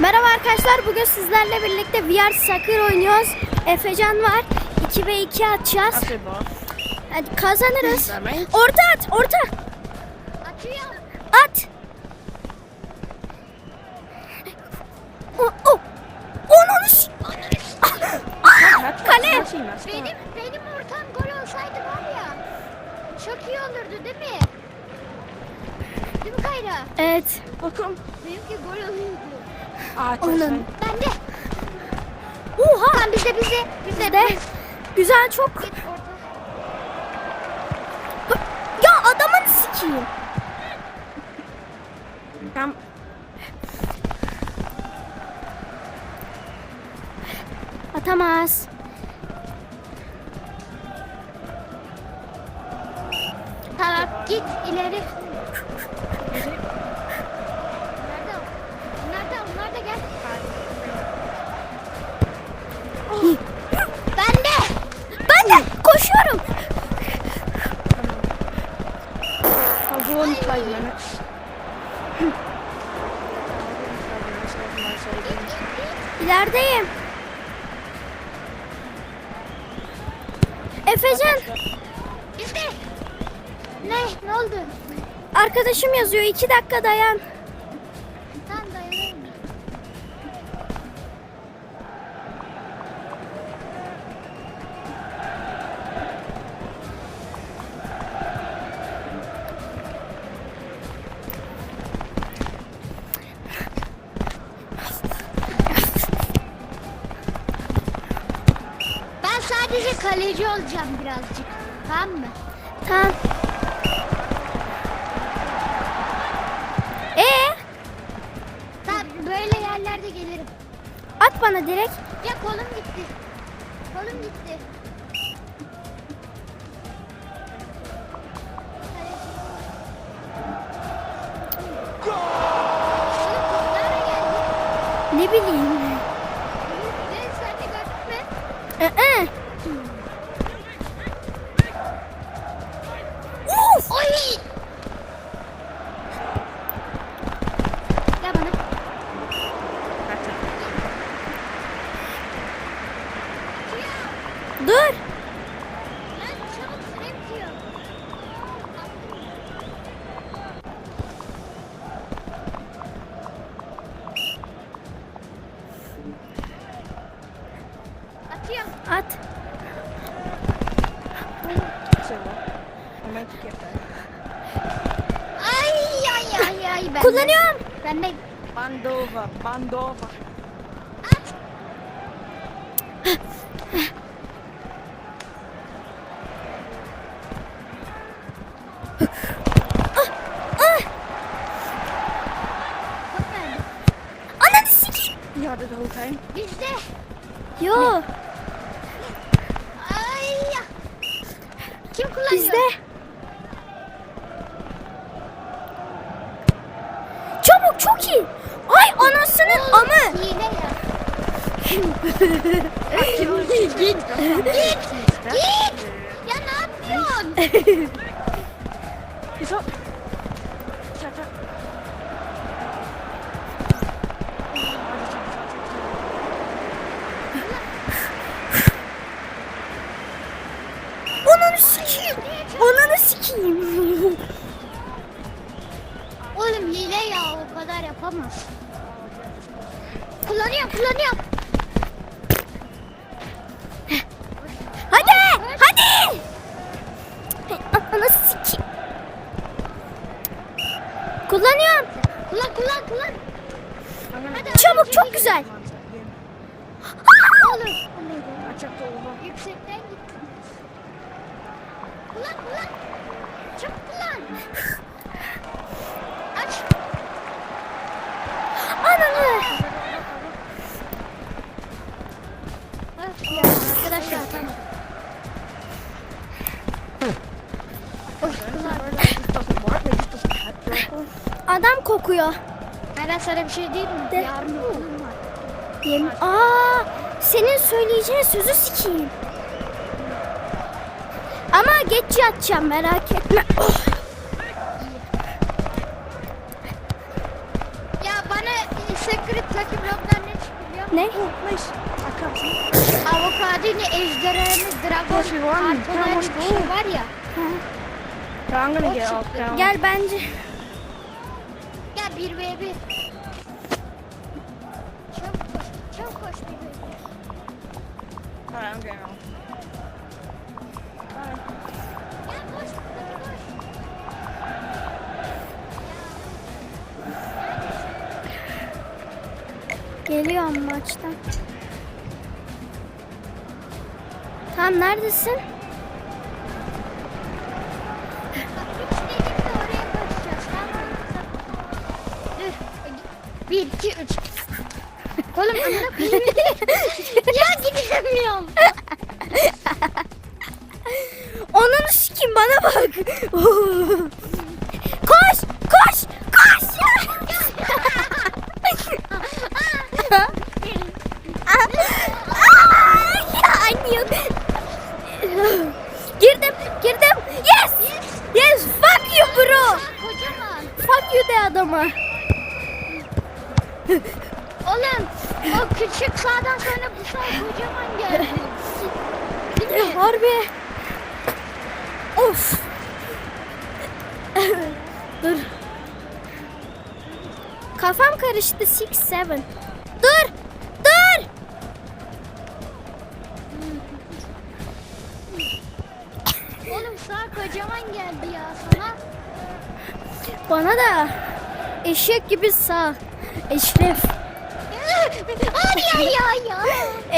Merhaba arkadaşlar. Bugün sizlerle birlikte VR Soccer oynuyoruz. Efecan var. 2 ve 2 atacağız. Hadi kazanırız. Orta at, orta. At. O, o. Onun s- Ah, Kale. Benim benim ortam gol olsaydı var ya. Çok iyi olurdu değil mi? Değil mi Kayra? Evet. Bakın. Benimki gol olurdu. Çok Onun. Ben de. Oha. Tamam bizde bizde. Bizde. De. Güzel çok. Git orta. Ya adamın sikiyim. Tam Atamaz. Tamam git ileri. De koşuyorum. Hazırlanın kaybını. İlerideyim. Efecan. Ne? Ne oldu? Arkadaşım yazıyor. 2 dakika dayan. Kaleci olacağım birazcık. Tamam mı? Tamam. Ee, Tamam böyle yerlerde gelirim. at bana direkt. Ya kolum gitti. Kolum gitti. Ne bileyim. Sen de gördün mü? Ee. Ah! sikeyim. Ananı sikeyim. Oğlum hile ya o kadar yapamaz. Kullanıyorum kullanıyorum. Adam kokuyor. Ben sana bir şey diyeyim mi? De. Yarın var. Aa, senin söyleyeceğin sözü sikeyim. Ama geç yatacağım merak etme. Ya bana secret takım robdan ne çıkıyor? Ne? Oh, see. Avokadini, ejderhanı, dragon, Tamam, bir şey var ya. So I'm gonna get off down. Gel bence. Gel 1v1. Çabuk koş, çabuk koş 1v1. Alright, I'm getting off. Geliyorum maçtan. Tamam neredesin? Amına koyayım. ya gidemiyorum. Onun sikim bana bak. koş, koş, koş. ya annem. girdim, girdim. Yes, yes. Fuck you bro. Fuck you de adama. Oğlum o küçük sağdan sonra bu sağ kocaman geldi. Değil mi? Harbi. Of. Dur. Kafam karıştı 6 7. Dur. Dur. Oğlum sağ kocaman geldi ya sana. Bana da eşek gibi sağ. Eşref. Hadi ya ya ya.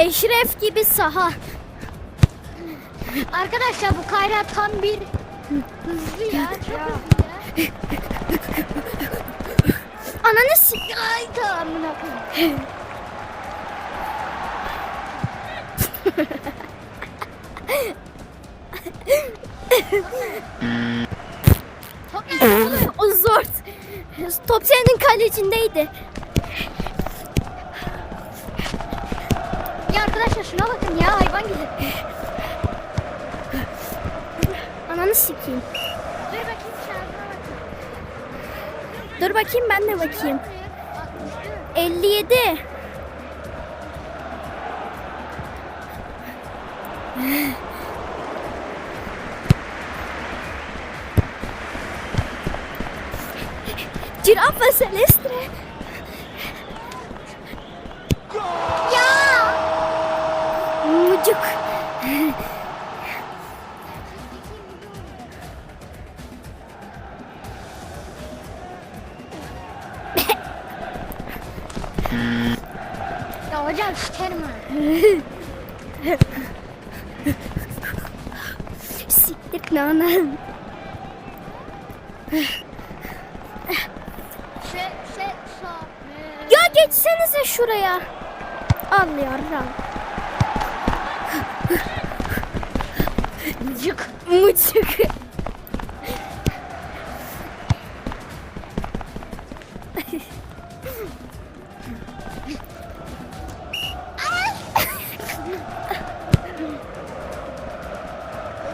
Eşref gibi saha. Arkadaşlar bu Kayra tam bir hızlı ya. Çok hızlı ya. Ananı s- Ay tamam koyayım. Top? O zor. Top senin kalecindeydi. Arkadaşlar şuna bakın ya hayvan gibi. Ananı sikeyim. Dur bakayım şarjına bakayım. Dur bakayım ben de bakayım. 64. 57. Girafa Celestre. Hocam sikerim ha. Siktir lan. Ya geçsenize şuraya. Al yarram. Cık. Mucuk.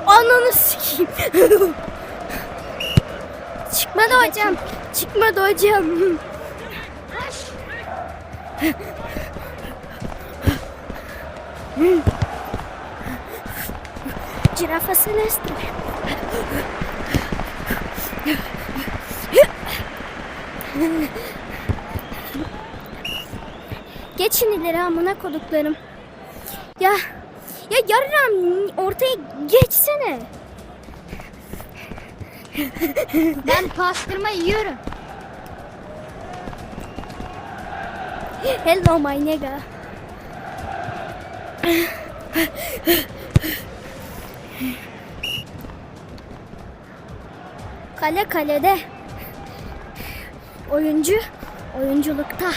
Ananı sikeyim. Çıkmadı hocam. Çıkmadı hocam. Girafa Celestre. Geçin ileri amına koduklarım. Ya ya yarram ortaya geçsene. Ben pastırma yiyorum. Hello my nigga. Kale kalede. Oyuncu oyunculukta.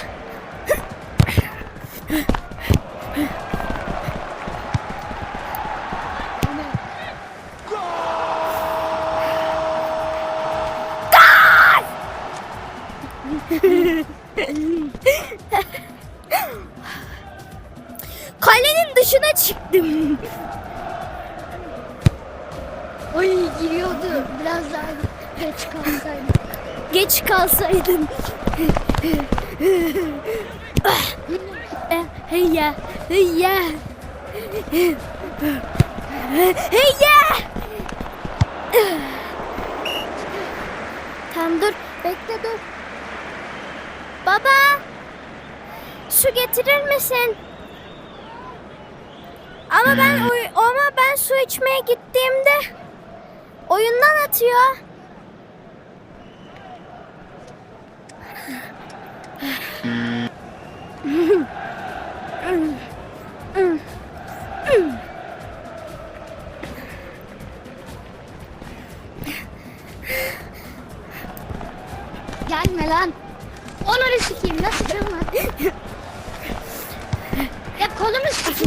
Eh, Hey ya. Hey ya. Hey ya. Tamam dur. Bekle dur. Baba. Su getirir misin? Ama ben ama ben su içmeye gittiğimde oyundan atıyor.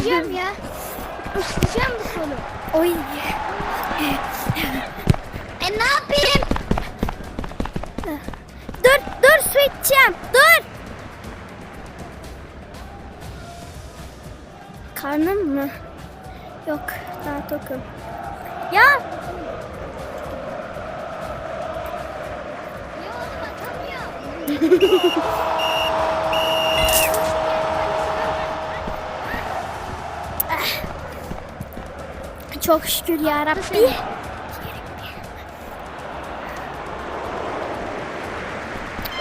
sikeceğim ya. Sikeceğim bu kolu. Oy. E ne yapayım? Dur dur su içeceğim. Dur. Karnım mı? Yok daha tokum. Ya çok şükür ya Rabbi.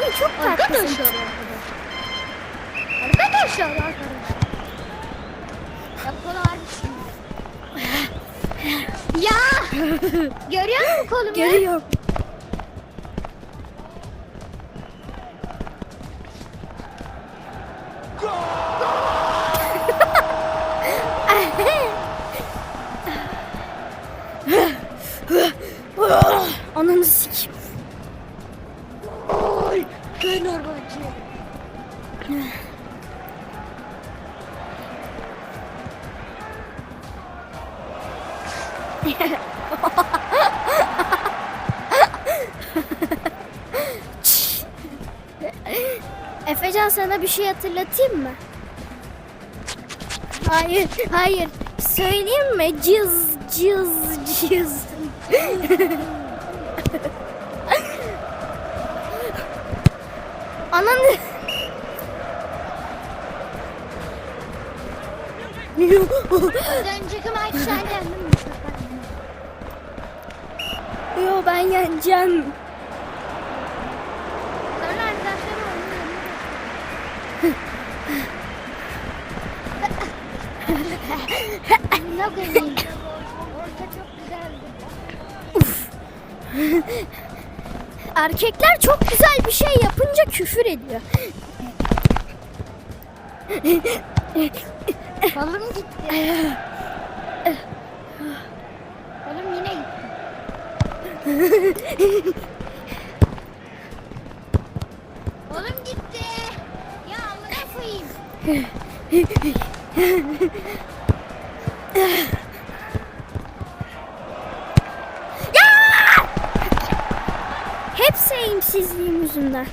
Oy, çok tatlısın. Arkadaşlar. Arkadaşlar arkadaşlar. Ya kolu harbi şimdi. Ya! Görüyor musun kolumu? Görüyorum. Hatırlatayım mı? Hayır, hayır. Söyleyeyim mi? Cız, cız, cız. Ananı... Az önceki maç sen yendin mi? Yo ben yeneceğim. Ne koyayım? Orta çok güzeldi. Erkekler çok güzel bir şey yapınca küfür ediyor. Balım gitti. Balım yine gitti. Balım gitti. Ya amına koyayım. Hepsi eğimsizliğim yüzünden.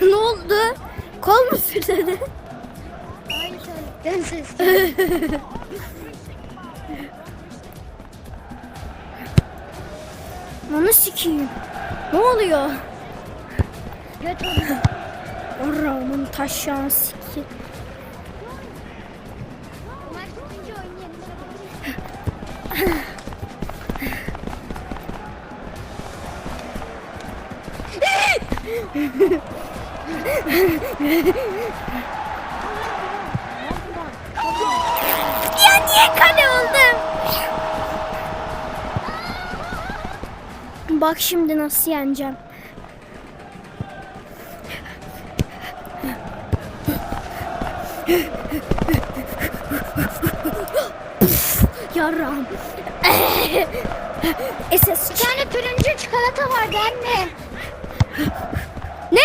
Ne oldu? Kol mu fırladı? Aynı söyledikten ses. Onu sikeyim. Ne oluyor? Maç bitince oynayalım. Ya niye kale oldum? Bak şimdi nasıl yeneceğim. Yaram. SS Bir tane turuncu çikolata vardı anne. Ne?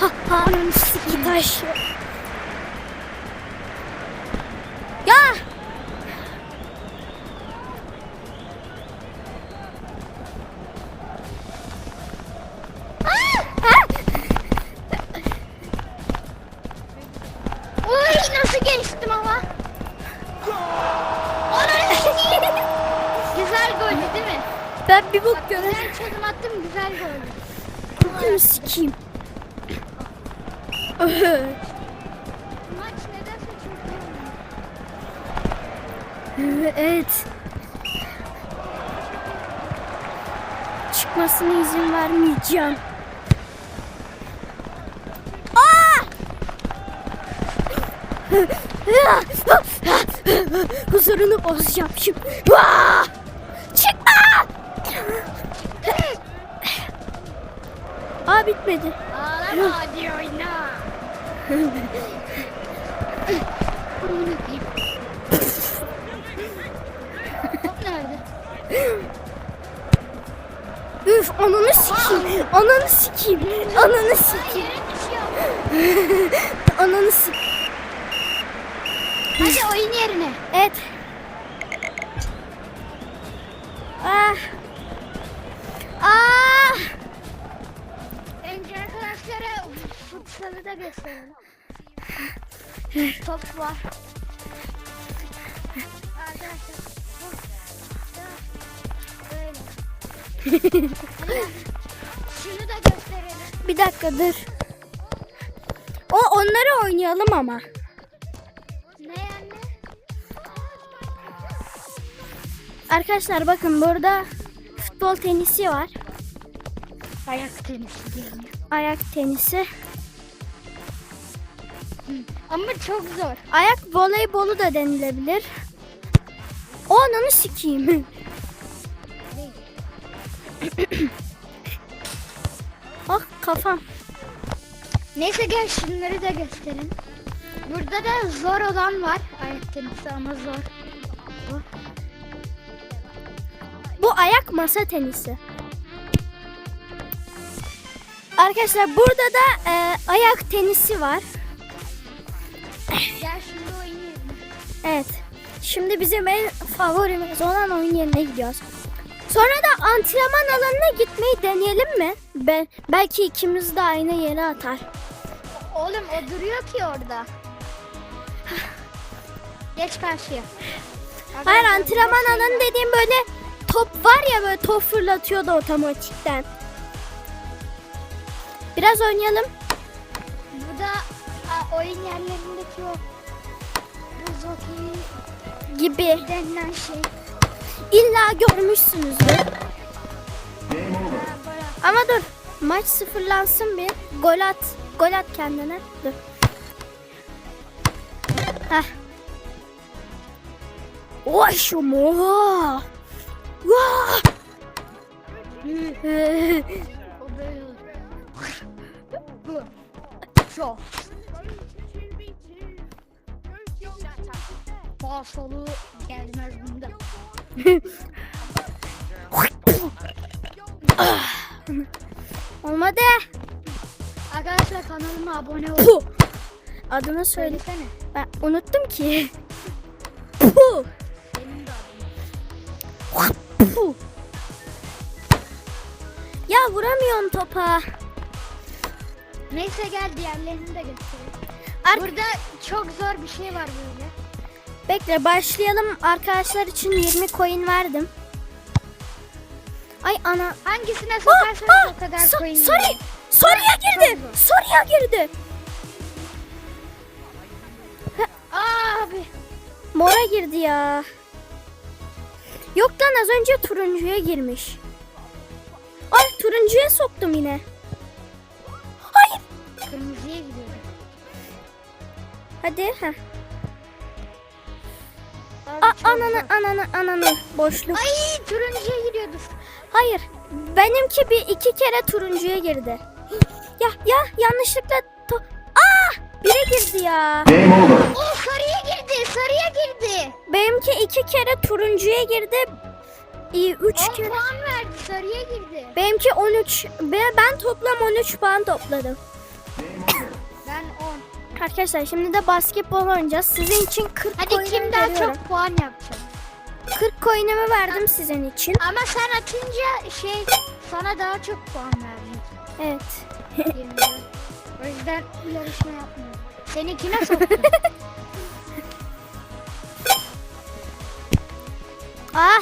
Ha ha siki taş. Ben bir bok göre. Güzel çalım attım güzel goldü. Kokunu sikeyim. Maç nedense çok evet. Çıkmasına izin vermeyeceğim. Huzurunu bozacağım şimdi. Aa bitmedi. Ağlama hadi oyna. Top nerede? Üf ananı sikeyim. Ananı sikeyim. Ananı sikeyim. Ananı sik. Hadi oyun yerine. Evet. Ah. Futsalı da gösterelim. Top var. Arkadaşlar Şunu da gösterelim. Bir dakika dur. O onları oynayalım ama. Ne anne? Arkadaşlar bakın burada futbol tenisi var. Ayak tenisi. Ayak tenisi. Ama çok zor. Ayak voleybolu da denilebilir. O ananı sikeyim. ah kafam. Neyse gel şunları da gösterin. Burada da zor olan var. Ayak tenisi ama zor. Bu. Bu ayak masa tenisi. Arkadaşlar burada da e, ayak tenisi var. Evet. Şimdi bizim en favorimiz olan oyun yerine gidiyoruz. Sonra da antrenman alanına gitmeyi deneyelim mi? Ben, belki ikimiz de aynı yere atar. Oğlum o duruyor ki orada. Geç karşıya. Hayır antrenman alanı dediğim böyle top var ya böyle top fırlatıyordu otomatikten. Biraz oynayalım. Bu da a, oyun yerlerindeki o Gibi. denilen şey. İlla görmüşsünüzdür. Ama dur. Maç sıfırlansın bir. Gol at. Gol at kendine. Dur. Heh. Oy şu mu? Vah! O böyle olur. Bu. Çok. Sağ solu gelmez bunda. Olmadı. Arkadaşlar kanalıma abone olun. Adını söyle. Söylesene. Ben unuttum ki. Puh. Benim de adım. Puh. Ya vuramıyorsun topa. Neyse gel diğerlerini de göstereyim. Ar- Burada çok zor bir şey var böyle. Bekle başlayalım. Arkadaşlar için 20 coin verdim. Ay ana. Hangisine Ah, sokarsanız ah, o kadar so- coin sorry. Soruya girdi. Soruya girdi. Abi. Mora girdi ya. Yok lan az önce turuncuya girmiş. Ay turuncuya soktum yine. Hayır. Kırmızıya gidiyorum. Hadi. Heh. A- ananı ananı ananı. Boşluk. Ay turuncuya gidiyordu. Hayır. Benimki bir iki kere turuncuya girdi. ya ya yanlışlıkla to Aa! Bire girdi ya. Game over. O sarıya girdi. Sarıya girdi. Benimki iki kere turuncuya girdi. İyi, üç 10 kere. puan verdi. Sarıya girdi. Benimki 13. Ve ben toplam 13 puan topladım. Ben 10. Arkadaşlar şimdi de basketbol oynayacağız. Sizin için 40 Hadi coin'imi kim daha veriyorum. çok puan yapacak? 40 coin'imi verdim sizin için. Ama sen atınca şey sana daha çok puan verecek. Evet. 24. o yüzden yarışma yapmıyorum. Seninkine soktum. ah!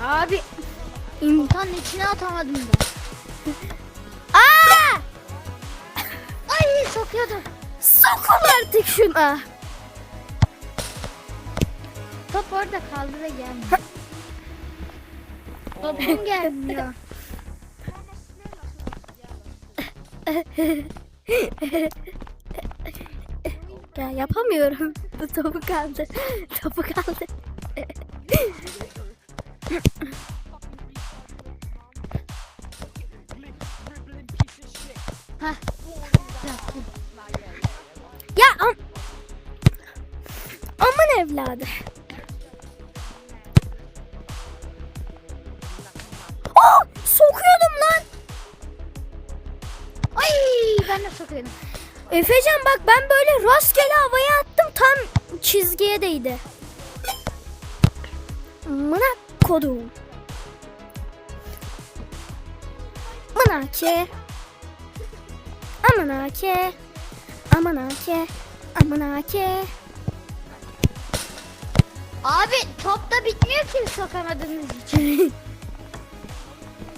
Abi imkanın içine atamadım da. Ay sokuyordum. Sokun artık şuna. Top orada kaldı da gelmiyor. Topum gelmiyor. Ya yapamıyorum. Bu topu kaldı. Topu kaldı. Hah. Evladı. Oh! Sokuyordum lan. Ay ben de sokuyordum. Efecan bak ben böyle rastgele havaya attım tam çizgiye değdi. Mına kodum. Mına ki. Amına ki. Amına ki. Amına ki. Abi top da bitmiyor ki sokamadığınız için.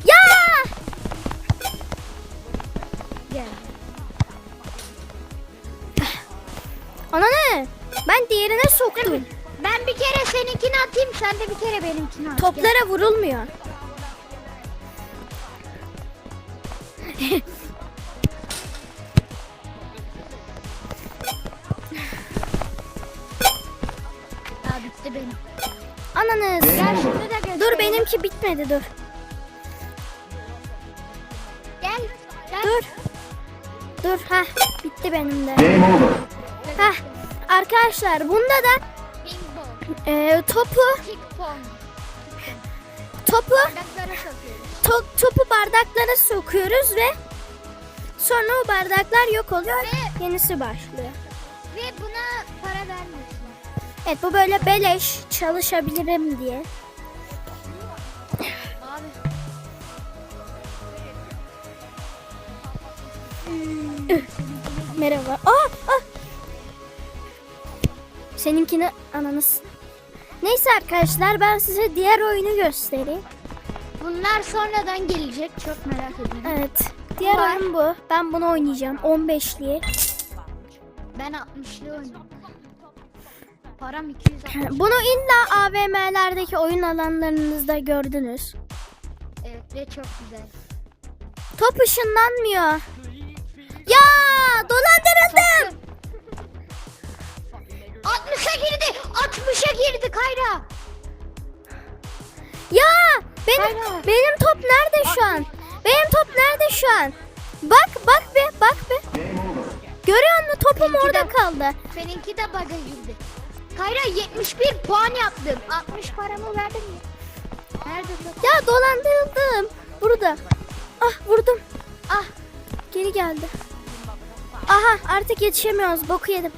Ya! Gel. Ana ne? Ben diğerine soktum. Ben bir kere seninkini atayım sen de bir kere benimkini at. Toplara vurulmuyor. Dur benimki bitmedi dur. Gel. Gel. Dur. Dur ha bitti benim de. Game over. Ha arkadaşlar bunda da e, topu topu Bardaklara sokuyoruz. to- topu bardaklara sokuyoruz ve sonra o bardaklar yok oluyor. Ve- Yenisi başlıyor. Ve buna para vermiyorsun. Evet bu böyle beleş çalışabilirim diye. Merhaba. Aa, aa. Seninkini ananız. Neyse arkadaşlar ben size diğer oyunu göstereyim. Bunlar sonradan gelecek. Çok merak ediyorum. Evet. Diğer Var. oyun bu. Ben bunu oynayacağım. 15'liği. Ben 60'lı oynuyorum. Param 260. Bunu illa AVM'lerdeki oyun alanlarınızda gördünüz. Evet ve çok güzel. Top ışınlanmıyor. Ya dolandırıldım. 60'a girdi. 60'a girdi Kayra. Ya benim Hayır. benim top nerede şu an? Benim top nerede şu an? Bak bak bir bak over. Görüyor musun topum Benimki orada de- kaldı. Seninki de bug'a girdi. Kayra 71 puan yaptım. 60 paramı verdim mi? Nerede top? Ya dolandırıldım. Burada. Ah vurdum. Ah Geri geldi. Aha artık yetişemiyoruz. Boku yedim.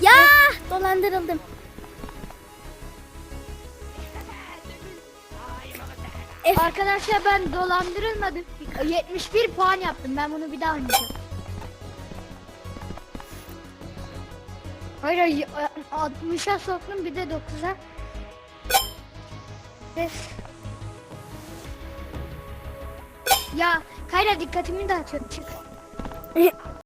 Ya dolandırıldım. Arkadaşlar ben dolandırılmadım. 71 puan yaptım. Ben bunu bir daha oynayacağım. Hayır hayır, 60'a soktum bir de 9'a. Ses. Ya Kayra dikkatimi dağıtıyorsun çık.